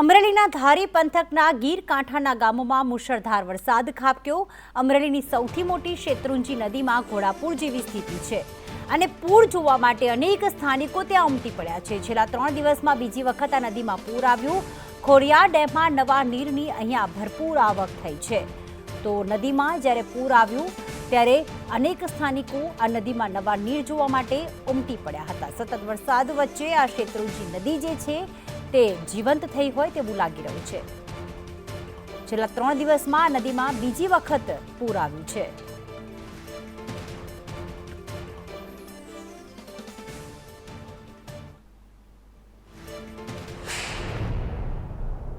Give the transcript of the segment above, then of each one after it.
અમરેલીના ધારી પંથકના ગીર કાંઠાના ગામોમાં મુશળધાર વરસાદ ખાબક્યો. અમરેલીની સૌથી મોટી શેત્રુંજી નદીમાં ઘોડાપૂર જેવી સ્થિતિ છે. અને પૂર જોવા માટે અનેક સ્થાનિકો ત્યાં ઉમટી પડ્યા છે. છેલ્લા ત્રણ દિવસમાં બીજી વખત આ નદીમાં પૂર આવ્યું. ખોડિયાર ડેમમાં નવા નીરની અહીંયા ભરપૂર આવક થઈ છે. તો નદીમાં જ્યારે પૂર આવ્યું, ત્યારે અનેક સ્થાનિકો આ નદીમાં નવા નીર જોવા માટે ઉમટી પડ્યા હતા. સતત વરસાદ વચ્ચે આ શેત્રુંજી નદી જે છે તે જીવંત થઈ હોય તેવું લાગી રહ્યું છે. છેલ્લા ત્રણ દિવસમાં નદીમાં બીજી વખત પૂર આવ્યું છે.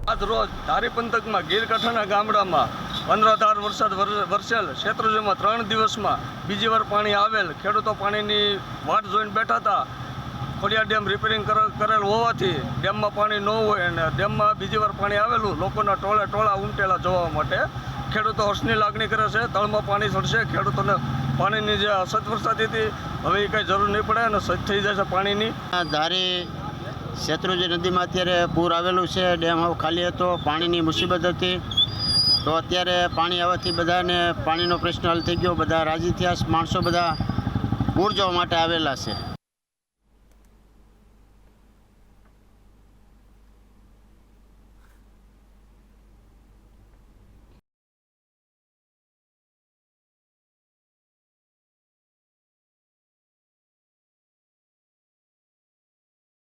આજ રોજ ધારી પંથકમાં ગીર કાંઠાના ગામડામાં અનરાધાર વરસાદ વર- વરસેલ ક્ષેત્રજોમાં ત્રણ દિવસમાં બીજી વાર પાણી આવેલ. ખેડૂતો પાણીની વાટ જોઈને બેઠા હતા. ખોડિયા ડેમ રિપેરિંગ કરેલ હોવાથી ડેમમાં પાણી ન હોય અને ડેમમાં બીજી વાર પાણી આવેલું, લોકોના ટોળે ટોળા ઉમટેલા જોવા માટે. ખેડૂતો હર્ષની લાગણી કરે છે, તળમાં પાણી ચડશે ખેડૂતોને પાણીની જે અસત વરસાદ હતી, હવે એ કંઈ જરૂર નહીં પડે અને સજ થઈ જશે પાણીની. ધારી શેત્રુજી નદીમાં અત્યારે પૂર આવેલું છે, ડેમ હવે ખાલી હતો, પાણીની મુસીબત હતી. તો અત્યારે પાણી આવવાથી બધાને પાણીનો પ્રશ્ન હલ થઈ ગયો, બધા રાજી થયા, માણસો બધા પૂર જોવા માટે આવેલા છે.